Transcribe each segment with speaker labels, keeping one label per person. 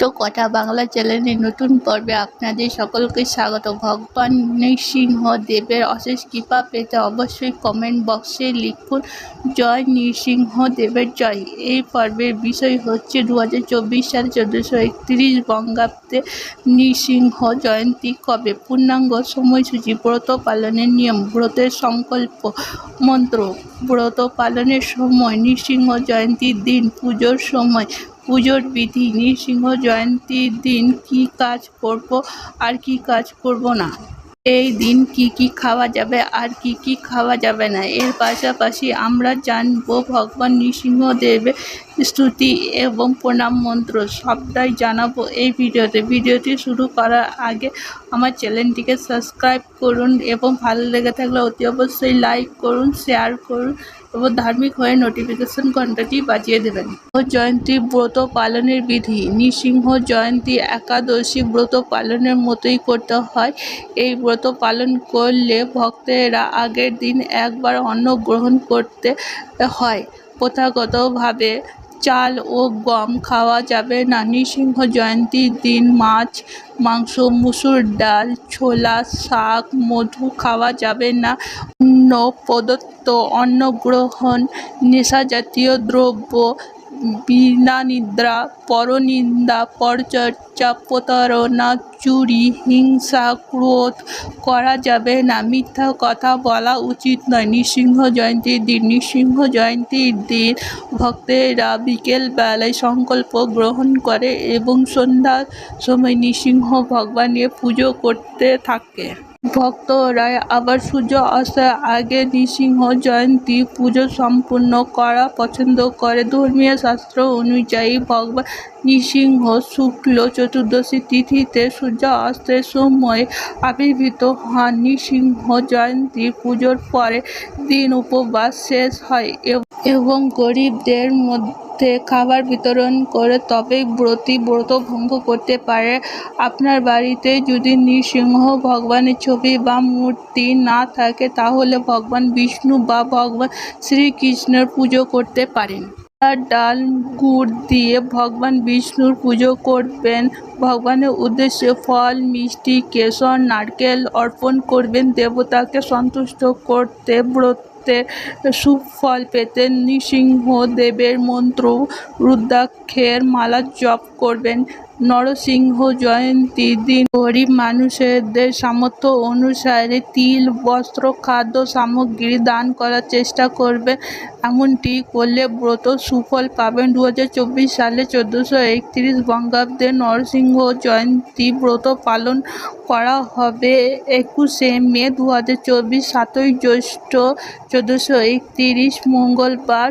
Speaker 1: তো কথা বাংলা চ্যানেলের নতুন পর্বে আপনাদের সকলকে স্বাগত। ভগবান নৃসিংহ দেবের অশেষ কৃপা পেতে অবশ্যই কমেন্ট বক্সে লিখুন, জয় নৃসিংহ দেবের জয়। এই পর্বের বিষয় হচ্ছে দু হাজার চব্বিশ সাল চোদ্দোশো একত্রিশ বঙ্গাব্দে নৃসিংহ জয়ন্তী কবে? পূর্ণাঙ্গ সময়সূচি, ব্রত পালনের নিয়ম, ব্রতের সংকল্প, মন্ত্র। ব্রত পালনের সময় নৃসিংহ জয়ন্তীর দিন, পুজোর সময় পুজোর বিধি, নৃসিংহ জয়ন্তীর দিন কি কাজ করব আর কি কাজ করব না? এই দিন কি কি খাওয়া যাবে আর কি কি খাওয়া যাবে না? এর পাশাপাশি আমরা জানব ভগবান নৃসিংহদেবের স্তুতি এবং প্রণাম মন্ত্র। সবটাই জানাব এই ভিডিওতে। ভিডিওটি শুরু করার আগে আমার চ্যানেলটিকে সাবস্ক্রাইব করুন এবং ভালো লেগে থাকলে অতি অবশ্যই লাইক করুন, শেয়ার করুন এবং ধার্মিক হয়ে নোটিফিকেশন ঘন্টাটি বাজিয়ে দেবেন। জয়ন্তী ব্রত পালনের বিধি। নৃসিংহ জয়ন্তী একাদশী ব্রত পালনের মতোই করতে হয়। এই ব্রত পালন করলে ভক্তেরা আগের দিন একবার অন্ন গ্রহণ করতে হয়। প্রথাগতভাবে চাল ও গম খাওয়া যাবে না। নৃসিংহ জয়ন্তীর দিন মাছ, মাংস, মুসুর ডাল, ছোলা, শাক, মধু খাওয়া যাবে না। অন্য প্রদত্ত অন্ন গ্রহণ নেশাজাতীয় দ্রব্য বিনানিদ্রা পরনিন্দা, পরচর্চা, প্রতারণা, চুরি, হিংসা, ক্রোধ করা যাবে না। মিথ্যা কথা বলা উচিত নয়। নৃসিংহ জয়ন্তীর দিন। নৃসিংহ জয়ন্তীর দিন ভক্তেরা বিকেলবেলায় সংকল্প গ্রহণ করে এবং সন্ধ্যার সময় নৃসিংহ ভগবানের পুজো করতে থাকে। ভক্তরা আবার সূর্য অস্তের আগে নৃসিংহ জয়ন্তী পুজো সম্পূর্ণ করা পছন্দ করে। ধর্মীয় শাস্ত্র অনুযায়ী ভগবান নৃসিংহ শুক্ল চতুর্দশী তিথিতে সূর্য অস্তের সময় আবির্ভূত হন। নৃসিংহ জয়ন্তী পুজোর পরে দিন উপবাস শেষ হয় এবং গরিবদের মধ্যে খাবার বিতরণ করে তবেই ব্রতী ব্রত ভঙ্গ করতে পারে। আপনার বাড়িতে যদি নৃসিংহ ভগবানের ছবি বা মূর্তি না থাকে, তাহলে ভগবান বিষ্ণু বা ভগবান শ্রীকৃষ্ণের পুজো করতে পারেন। ডাল, গুড় দিয়ে ভগবান বিষ্ণুর পুজো করবেন। ভগবানের উদ্দেশ্যে ফল, মিষ্টি, কেশর, নারকেল অর্পণ করবেন। দেবতাকে সন্তুষ্ট করতে ব্রতে সুফল পেতে নৃসিংহদেবের মন্ত্র রুদ্রাক্ষের মালা জপ করবেন। নরসিংহ জয়ন্তীর দিন। গরিব মানুষদের সামর্থ্য অনুসারে তিল, বস্ত্র, খাদ্য সামগ্রী দান করার চেষ্টা করবে। এমনটি করলে ব্রত সুফল পাবেন দু হাজার চব্বিশ সালে চোদ্দোশো একত্রিশ বঙ্গাব্দে নরসিংহ জয়ন্তী ব্রত পালন করা হবে একুশে মে দু হাজার চব্বিশ, সাতই জ্যৈষ্ঠ চোদ্দোশো একত্রিশ, মঙ্গলবার।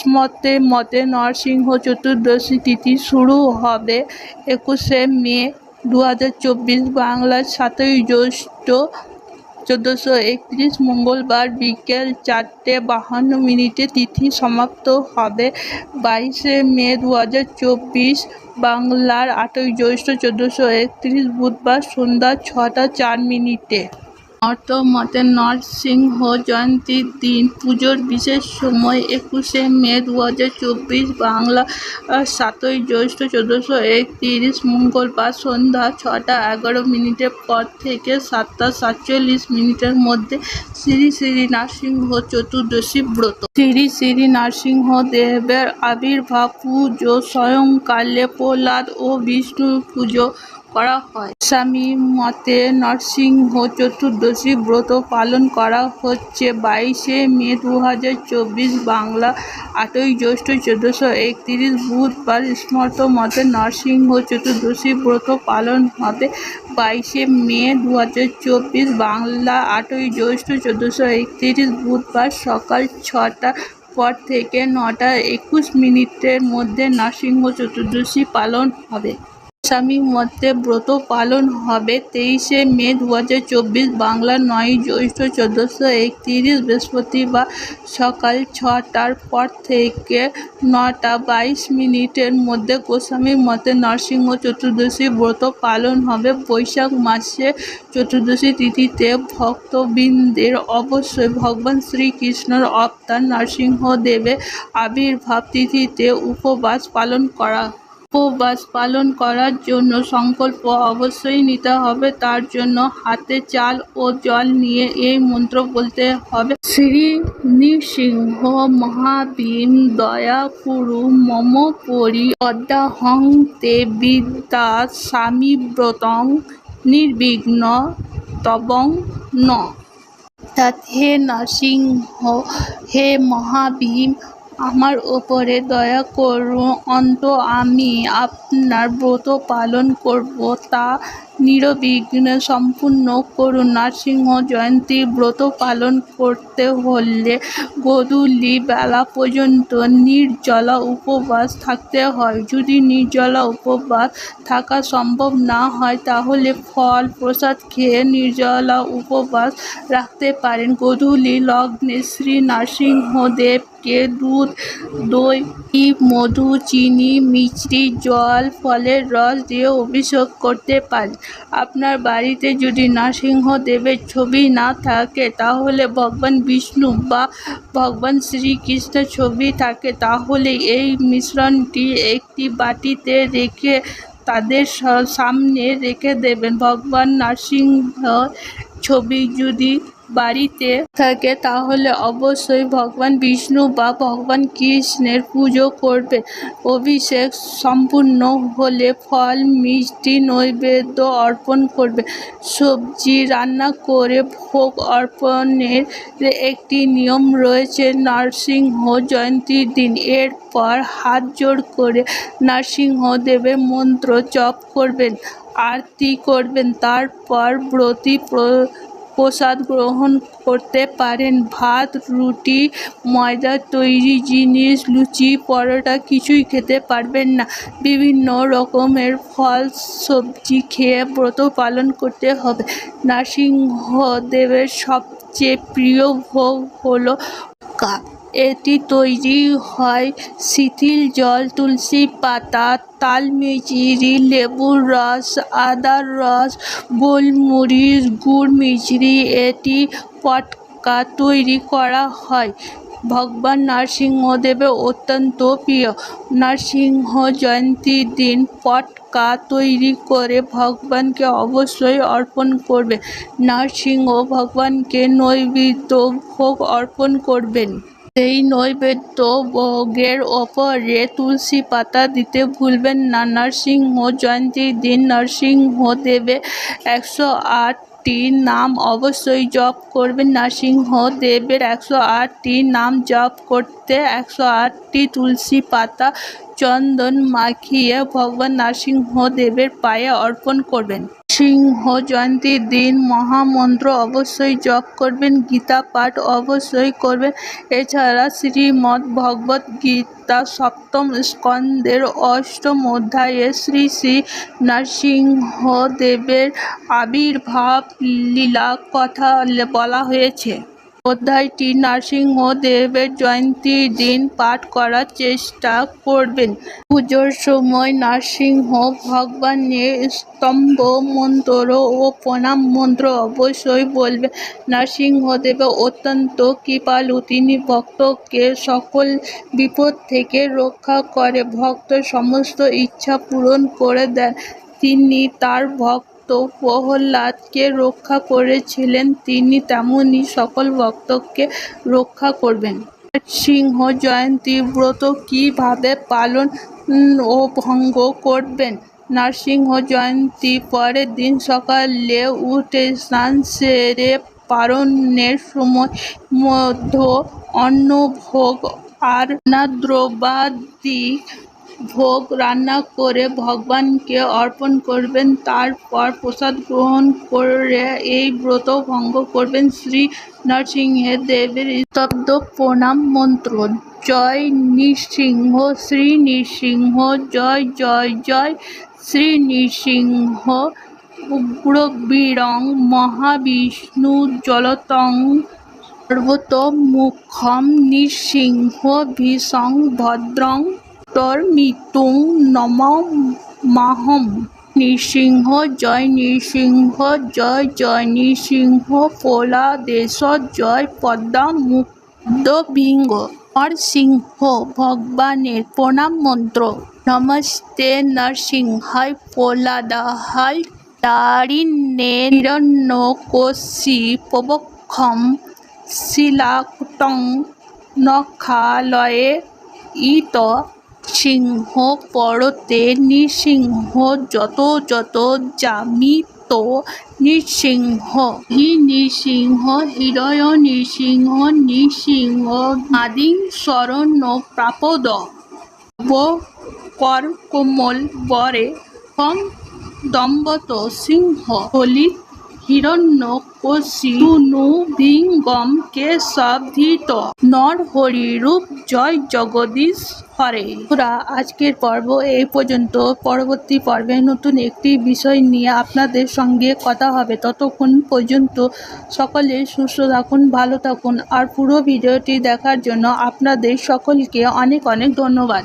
Speaker 1: স্মতে মতে নরসিংহ চতুর্দশী তিথি শুরু হবে একুশে মে দু হাজার চব্বিশ বাংলার সাতই জ্যৈষ্ঠ চোদ্দোশো একত্রিশ মঙ্গলবার বিকেল চারটে বাহান্ন মিনিটে তিথি সমাপ্ত হবে। বাইশে মে দু হাজার চব্বিশ বাংলার আটই জ্যৈষ্ঠ চোদ্দোশো একত্রিশ বুধবার সন্ধ্যা ছটা চার মিনিটে। অর্থ মতে নরসিংহ জয়ন্তীর দিন। পুজোর বিশেষ সময় একুশে মে দু চব্বিশ বাংলা সাতই জ্যৈষ্ঠ চোদ্দোশো একত্রিশ মঙ্গলবার সন্ধ্যা ছটা এগারো মিনিটের পর থেকে সাতটা সাতচল্লিশ মিনিটের মধ্যে শ্রী শ্রী নরসিংহ চতুর্দশী ব্রত। শ্রী শ্রী নরসিংহ দেবের আবির্ভাব পুজো স্বয়ংকালে প্রহ্লাদ ও বিষ্ণু পুজো করা হয়। স্বামী মতে নরসিংহ চতুর্দশী ব্রত পালন করা হচ্ছে বাইশে মে দু হাজার চব্বিশ বাংলা আটই জ্যৈষ্ঠ চোদ্দোশো একত্রিশ বুধবার। স্মর্ত মতে নরসিংহ চতুর্দশী ব্রত পালন হবে বাইশে মে দু হাজার চব্বিশ বাংলা আটই জ্যৈষ্ঠ চোদ্দোশো একত্রিশ বুধবার সকাল ছটা পর থেকে নটা একুশ মিনিটের মধ্যে নরসিংহ চতুর্দশী পালন হবে। স্বামী মতে ব্রত পালন হবে তেইশে মে দু চব্বিশ বাংলা নয় জ্যৈষ্ঠ চোদ্দোশো একত্রিশ বৃহস্পতিবার সকাল ছটার পর থেকে নটা বাইশ মিনিটের মধ্যে গোস্বামীর মতে নরসিংহ চতুর্দশী ব্রত পালন হবে। বৈশাখ মাসে চতুর্দশী তিথিতে ভক্তবৃন্দের অবশ্যই ভগবান শ্রীকৃষ্ণর অবতার নরসিংহদেবের আবির্ভাব তিথিতে উপবাস পালন করা উপবাস পালন করার জন্য সংকল্প অবশ্যই নিতে হবে। তার জন্য হাতে চাল ও জল নিয়ে এই মন্ত্র বলতে হবে। শ্রী নৃসিংহ মহাবীম দয়া কুরু মম পরি অদ্যাহং তে বিদ্যা স্বামীব্রতং নির্বিঘ্ন তবং ন। হে নরসিংহ হে মহাভীম আমার ওপরে দয়া করুন অন্ত আমি আপনার ব্রত পালন করব তা নিরবিঘ্নে সম্পূর্ণ করুন। নরসিংহ জয়ন্তী ব্রত পালন করতে হলে গোধূলি বেলা পর্যন্ত নির্জলা উপবাস থাকতে হয়। যদি নির্জলা উপবাস থাকা সম্ভব না হয়, তাহলে ফল প্রসাদ খেয়ে নির্জলা উপবাস রাখতে পারেন। গোধূলি লগ্নে শ্রী নরসিংহদেবকে দুধ, দই মধু, চিনি মিছরি জল, ফলের রস দিয়ে অভিষেক করতে পারেন। আপনার বাড়িতে যদি নরসিংহদেবের ছবি না থাকে, তাহলে ভগবান বিষ্ণু বা ভগবান শ্রীকৃষ্ণের ছবি থাকে। তাহলে এই মিশ্রণটি একটি বাটিতে রেখে তাদের সামনে রেখে দেবেন। ভগবান নরসিংহ ছবি যদি বাড়িতে থাকে, তাহলে অবশ্যই ভগবান বিষ্ণু বা ভগবান কৃষ্ণের পুজো করবে। অভিষেক সম্পূর্ণ হলে ফল, মিষ্টি, নৈবেদ্য অর্পণ করবে। সবজি রান্না করে ভোগ অর্পণের একটি নিয়ম রয়েছে, নরসিংহ জয়ন্তীর দিন। এরপর হাত জোড় করে নরসিংহদেবের মন্ত্র জপ করবেন, আরতি করবেন, তারপর ব্রতী প্রসাদ গ্রহণ করতে পারেন। ভাত, রুটি, ময়দা তৈরি জিনিস, লুচি, পরোটা কিছুই খেতে পারবেন না। বিভিন্ন রকমের ফল, সবজি খেয়ে ব্রত পালন করতে হবে। নরসিংহদেবের সবচেয়ে প্রিয় ভোগ হলো কা এটি তৈরি হয় শিথিল জল, তুলসী পাতা তালমিছরি লেবুর রস, আদার রস, গোলমরিচ, গুড় মিছরি এটি পটকা তৈরি করা হয়। ভগবান নরসিংহদেবের অত্যন্ত প্রিয়। নরসিংহ জয়ন্তীর দিন পটকা তৈরি করে ভগবানকে অবশ্যই অর্পণ করবে। নরসিংহ ভগবানকে নৈবেদ্য ভোগ অর্পণ করবেন। সেই নৈবেদ্য ভোগের ওপরে তুলসী পাতা দিতে ভুলবেন না। নরসিংহ জয়ন্তীর দিন নরসিংহ দেবে একশো আটটি নাম অবশ্যই জপ করবেন। নরসিংহ দেবের একশো আটটি নাম জপ করতে একশো আটটি তুলসী পাতা চন্দন মাখিয়ে ভগবান নরসিংহদেবের পায়ে অর্পণ করবেন। সিংহ জয়ন্তীর দিন মহামন্ত্র অবশ্যই জপ করবেন, গীতা পাঠ অবশ্যই করবেন। এছাড়া শ্রীমদ্ ভগবত গীতা সপ্তম স্কন্দের অষ্টম অধ্যায়ে শ্রী শ্রী নরসিংহদেবের আবির্ভাব লীলা কথা বলা হয়েছে। অধ্যায়টি নরসিংহদেবের জয়ন্তীর দিন পাঠ করার চেষ্টা করবেন। পুজোর সময় নরসিংহ ভগবানের স্তম্ভ মন্ত্র ও প্রণাম মন্ত্র অবশ্যই বলবেন নরসিংহদেব অত্যন্ত কৃপালু, তিনি ভক্তকে সকল বিপদ থেকে রক্ষা করে ভক্ত সমস্ত ইচ্ছা পূরণ করে দেন। তিনি তার ভক্ত প্রহ্লাদকে রক্ষা করেছিলেন তিনি, তেমনি সকল ভক্তকে রক্ষা করবেন। সিংহ জয়ন্তী ব্রত কীভাবে পালন ও ভঙ্গ করবেন? নরসিংহ জয়ন্তী পরের দিন সকালে উঠে স্নান সেরে পারণের সময় মধ্য অন্ন ভোগ আর দ্রব্যাদি ভোগ রান্না করে ভগবানকে অর্পণ করবেন, তারপর প্রসাদ গ্রহণ করে এই ব্রত ভঙ্গ করবেন শ্রী নরসিংহ দেবের স্তব্ধ প্রণাম মন্ত্র। জয় নৃসিংহ, শ্রী নৃসিংহ, জয় জয় জয়, শ্রী নৃসিংহ, উগ্রবীরং মহাবিষ্ণু জলতং সর্বতোমুখম নৃসিংহ ভীষং ভদ্রং তর্মিতুং নমাহম নৃসিংহ জয় নৃসিংহ, জয় জয় নৃসিংহ ফলাদেশ জয় পদ্মা মুগ্ধবিঙ্গ নরসিংহ ভগবানের প্রণাম মন্ত্র। নমস্তে নরসিংহায় ফলাদাহাল তারিণ্য কোশি প্রবক্ষম শিলাকুটং নখালয়ে ইত সিংহ পরতে নৃসিংহ, যত যত জামিত নৃসিংহ। হি নৃসিংহ, হৃদয় নৃসিংহ নৃসিংহ আদি শরণ্য প্রাপদ। কর কোমল বরে কম দম্বত সিংহ। হলিত হিরণ্য কোশি নু ভিঙ্গম কেশব ধৃত নর হরি রূপ জয় জগদীশ হরে। বন্ধুরা, আজকের পর্ব এই পর্যন্ত। পরবর্তী পর্বে নতুন একটি বিষয় নিয়ে আপনাদের সঙ্গে কথা হবে। ততক্ষণ পর্যন্ত সকলে সুস্থ থাকুন ভালো থাকুন। আর পুরো ভিডিওটি দেখার জন্য আপনাদের সকলকে অনেক অনেক ধন্যবাদ।